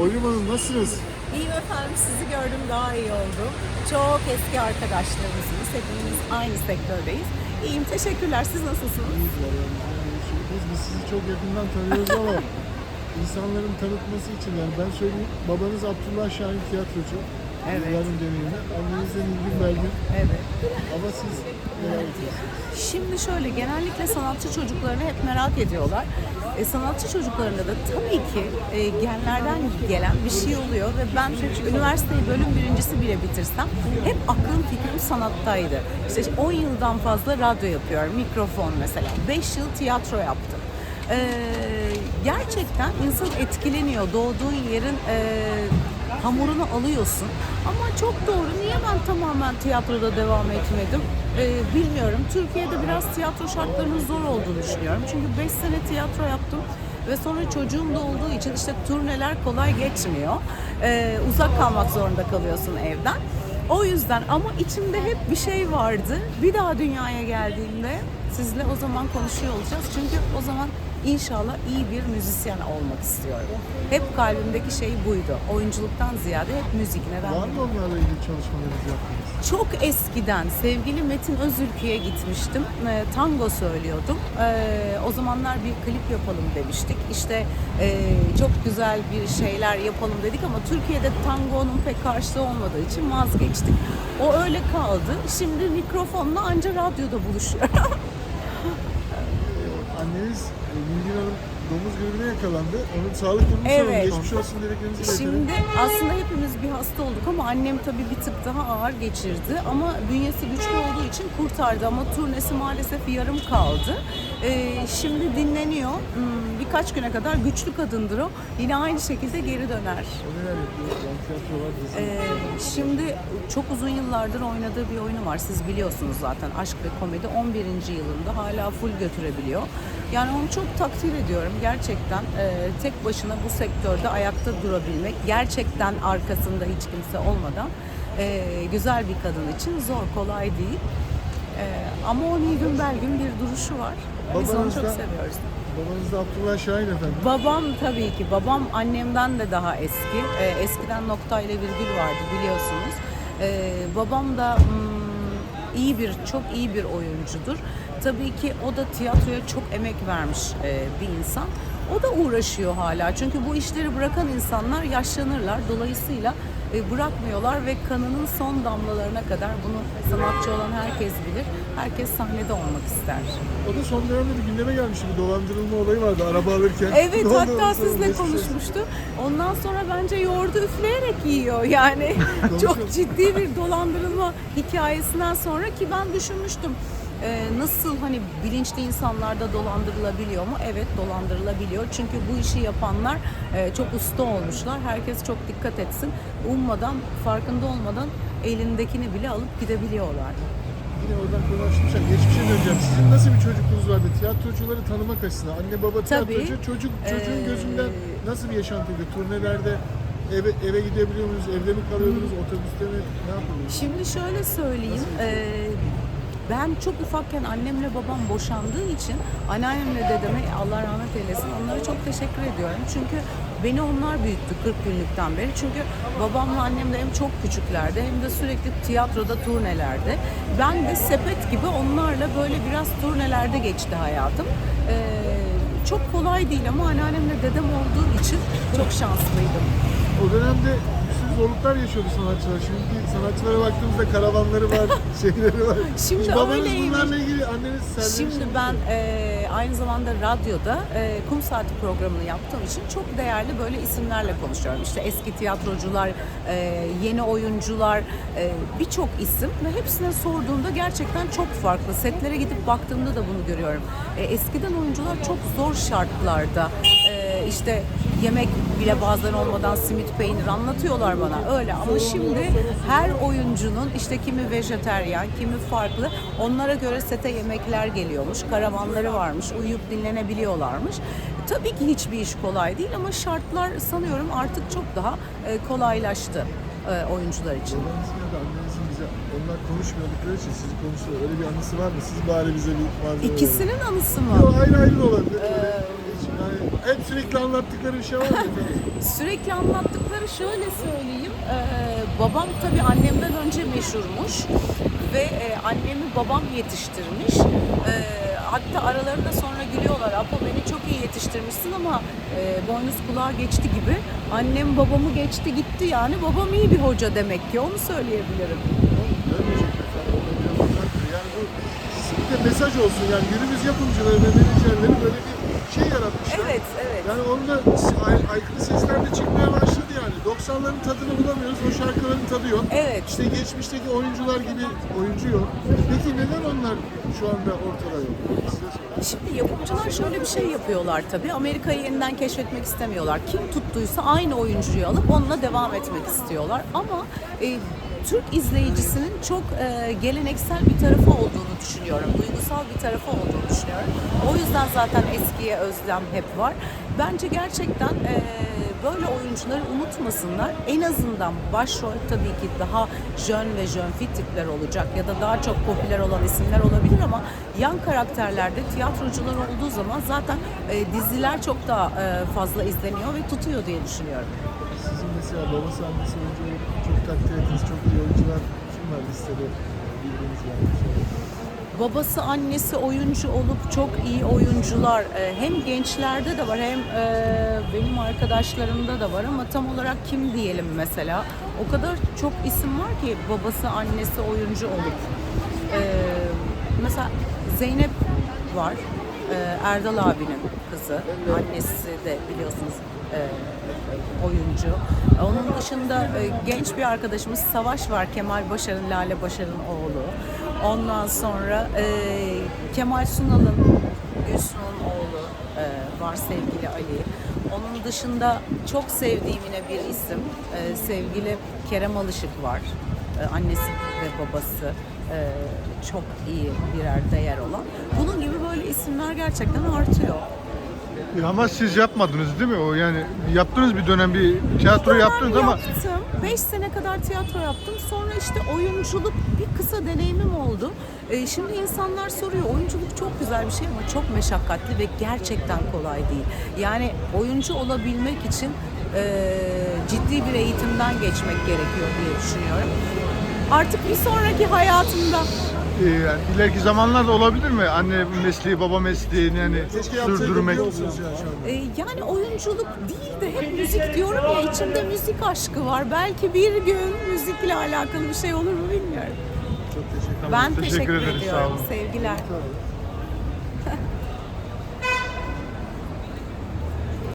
Oyun Hanım nasılsınız? İyiyim efendim sizi gördüm daha iyi oldum. Çok eski arkadaşlarımızsınız. Hepimiz aynı sektördeyiz. İyiyim teşekkürler. Siz nasılsınız? İyiyiz Biz, biz sizi çok yakından tanıyoruz ama insanların tanıtması için yani ben söyleyeyim babanız Abdullah Şahin tiyatrocu. Evet. Yılların deneyimi. Anneniz de Nilgün Belgin. Evet. Ama siz neler yapıyorsunuz? Şimdi şöyle genellikle sanatçı çocuklarını hep merak ediyorlar. E, sanatçı çocuklarında da tabii ki e, genlerden gelen bir şey oluyor ve ben üniversiteyi bölüm birincisi bile bitirsem hep aklım fikrim sanattaydı. İşte 10 yıldan fazla radyo yapıyorum, mikrofon mesela. 5 yıl tiyatro yaptım. E, gerçekten insan etkileniyor. Doğduğun yerin e, hamurunu alıyorsun. Ama çok doğru. Niye ben tamamen tiyatroda devam etmedim? Ee, bilmiyorum. Türkiye'de biraz tiyatro şartlarının zor olduğunu düşünüyorum. Çünkü 5 sene tiyatro yaptım ve sonra çocuğum da olduğu için işte turneler kolay geçmiyor. Ee, uzak kalmak zorunda kalıyorsun evden. O yüzden ama içimde hep bir şey vardı. Bir daha dünyaya geldiğimde sizle o zaman konuşuyor olacağız. Çünkü o zaman İnşallah iyi bir müzisyen olmak istiyorum. Hep kalbimdeki şey buydu. Oyunculuktan ziyade hep müzik. Neden? Var mı onlarla ilgili çalışmalarınızı yaptınız? Çok eskiden sevgili Metin Özülkü'ye gitmiştim. E, tango söylüyordum. E, o zamanlar bir klip yapalım demiştik. İşte e, çok güzel bir şeyler yapalım dedik ama Türkiye'de tangonun pek karşılığı olmadığı için vazgeçtik. O öyle kaldı. Şimdi mikrofonla anca radyoda buluşuyor. Anneniz domuz gribine yakalandı. Onun sağlık durumunu. Evet. Geçmiş olsun dileklerinizi iletelim. Şimdi aslında hepimiz bir hasta olduk ama annem tabii bir tık daha ağır geçirdi ama bünyesi güçlü olduğu için kurtardı ama turnesi maalesef yarım kaldı. Ee, şimdi dinleniyor. Hmm, Birkaç güne kadar güçlü kadındır o. Yine aynı şekilde geri döner. Ee, şimdi çok uzun yıllardır oynadığı bir oyunu var. Siz biliyorsunuz zaten Aşk ve Komedi 11. yılında hala full götürebiliyor. Yani onu çok takdir ediyorum gerçekten. Ee, tek başına bu sektörde ayakta durabilmek, gerçekten arkasında hiç kimse olmadan e, güzel bir kadın için zor, kolay değil. Ee, ama o Nilgün Belgün bir duruşu var. Biz onu çok da- seviyoruz. Babanız da Abdullah Şahin efendim. Babam tabii ki. Babam annemden de daha eski. Ee, eskiden nokta ile virgül vardı biliyorsunuz. Ee, babam da hmm, iyi bir, çok iyi bir oyuncudur. Tabii ki o da tiyatroya çok emek vermiş e, bir insan. O da uğraşıyor hala. Çünkü bu işleri bırakan insanlar yaşlanırlar. Dolayısıyla e, bırakmıyorlar ve kanının son damlalarına kadar bunu sanatçı olan herkes bilir. Herkes sahnede olmak ister. O da son dönemde bir gündeme gelmişti. Bir dolandırılma olayı vardı araba alırken. Evet Ne hatta olsun. konuşmuştu. Ondan sonra bence yoğurdu üfleyerek yiyor. Yani çok ciddi bir dolandırılma hikayesinden sonra ki ben düşünmüştüm. E, nasıl hani bilinçli insanlarda dolandırılabiliyor mu? Evet dolandırılabiliyor. Çünkü bu işi yapanlar e, çok usta olmuşlar. Herkes çok dikkat etsin. Ummadan, farkında olmadan elindekini bile alıp gidebiliyorlar. Yine oradan konu açmışken geçmişe döneceğim. Sizin nasıl bir çocukluğunuz vardı? Tiyatrocuları tanımak açısından. Anne baba Tabii. tiyatrocu. Çocuk, çocuğun Ee, gözünden nasıl bir yaşantıydı? Turnelerde eve, eve gidebiliyor muydunuz? Evde mi kalıyordunuz? Otobüste mi? Ne yapıyordunuz? Şimdi şöyle söyleyeyim. eee, ben çok ufakken annemle babam boşandığı için anneannemle dedeme Allah rahmet eylesin onlara çok teşekkür ediyorum. Çünkü beni onlar büyüttü 40 günlükten beri. Çünkü babamla annem de hem çok küçüklerdi hem de sürekli tiyatroda turnelerde. Ben de sepet gibi onlarla böyle biraz turnelerde geçti hayatım. Eee, çok kolay değil ama anneannemle dedem olduğu için çok şanslıydım. O dönemde zorluklar yaşıyordu sanatçılar. Şimdi sanatçılara baktığımızda karavanları var, şeyleri var. Şimdi Babanız öyleymiş. bunlarla ilgili anneniz sergilemiş Şimdi ben e, aynı zamanda radyoda e, kum saati programını yaptığım için çok değerli böyle isimlerle konuşuyorum. İşte eski tiyatrocular, e, yeni oyuncular, e, birçok isim ve hepsine sorduğumda gerçekten çok farklı. Setlere gidip baktığımda da bunu görüyorum. E, eskiden oyuncular çok zor şartlarda e, işte yemek bile bazen olmadan simit peynir anlatıyorlar bana öyle ama şimdi her oyuncunun işte kimi vejeteryan kimi farklı onlara göre sete yemekler geliyormuş karavanları varmış uyuyup dinlenebiliyorlarmış tabii ki hiçbir iş kolay değil ama şartlar sanıyorum artık çok daha e, kolaylaştı e, oyuncular için. Onlar konuşmadıkları için sizi konuşuyor. Öyle bir anısı var mı? Siz bari bize bir malzeme. İkisinin anısı mı? Yok ayrı ayrı olabilir. Yani hep sürekli anlattıkları bir şey var mı? Sürekli anlattıkları şöyle söyleyeyim. Ee, babam tabii annemden önce meşhurmuş ve e, annemi babam yetiştirmiş. Ee, hatta aralarında sonra gülüyorlar. Apo beni çok iyi yetiştirmişsin ama e, boynuz kulağa geçti gibi. Annem babamı geçti gitti yani. Babam iyi bir hoca demek ki onu söyleyebilirim. Yani bu bir de mesaj olsun yani günümüz yapımcıları ve menajerleri böyle bir şey yaratmışlar. Evet, evet. Yani onda ay- aykırı sesler de çıkmaya başladı yani. 90'ların tadını bulamıyoruz. O şarkıların tadı yok. Evet. İşte geçmişteki oyuncular gibi oyuncu yok. Peki neden onlar şu anda ortada yok? Size sorayım. Şimdi yapımcılar şöyle bir şey yapıyorlar tabii. Amerika'yı yeniden keşfetmek istemiyorlar. Kim tuttuysa aynı oyuncuyu alıp onunla devam etmek istiyorlar. Ama e, Türk izleyicisinin çok e, geleneksel bir tarafı olduğunu düşünüyorum. Duygusal bir tarafı olduğunu düşünüyorum. O yüzden zaten eskiye özlem hep var. Bence gerçekten e, böyle oyuncuları unutmasınlar. En azından başrol tabii ki daha jön ve jönfit tipler olacak ya da daha çok popüler olan isimler olabilir ama yan karakterlerde tiyatrocular olduğu zaman zaten e, diziler çok daha e, fazla izleniyor ve tutuyor diye düşünüyorum. Sizin mesela babası annesi oyuncu çok takdir ettiğiniz çok iyi oyuncular kim var listede bildiğiniz yani? Babası annesi oyuncu olup çok iyi oyuncular e, hem gençlerde de var hem e, benim arkadaşlarımda da var ama tam olarak kim diyelim mesela. O kadar çok isim var ki babası annesi oyuncu olup. E, mesela Zeynep var. E, Erdal abinin kızı. Annesi de biliyorsunuz e, oyuncu. Onun dışında e, genç bir arkadaşımız Savaş var. Kemal Başar'ın, Lale Başar'ın oğlu. Ondan sonra e, Kemal Sunal'ın, Gülsun'un oğlu var sevgili Ali. Onun dışında çok sevdiğim yine bir isim. sevgili Kerem Alışık var. Annesi ve babası çok iyi birer değer olan. Bunun gibi böyle isimler gerçekten artıyor. E, Ama siz yapmadınız değil mi? O yani yaptınız bir dönem bir tiyatro yaptınız ama yaptım. 5 sene kadar tiyatro yaptım. Sonra işte oyunculuk bir kısa deneyimim oldu. Ee, şimdi insanlar soruyor oyunculuk çok güzel bir şey ama çok meşakkatli ve gerçekten kolay değil. Yani oyuncu olabilmek için e, ciddi bir eğitimden geçmek gerekiyor diye düşünüyorum. Artık bir sonraki hayatımda e, yani ileriki zamanlarda olabilir mi? Anne mesleği, baba mesleğini yapsaydık sürdürmek. Ee, yani oyunculuk değil de hep müzik diyorum ya içimde müzik aşkı var. Belki bir gün müzikle alakalı bir şey olur mu bilmiyorum. Çok teşekkür ederim. Ben teşekkür teşekkür, ederiz, sağ ediyorum. olun. Sevgiler. Sağ olun.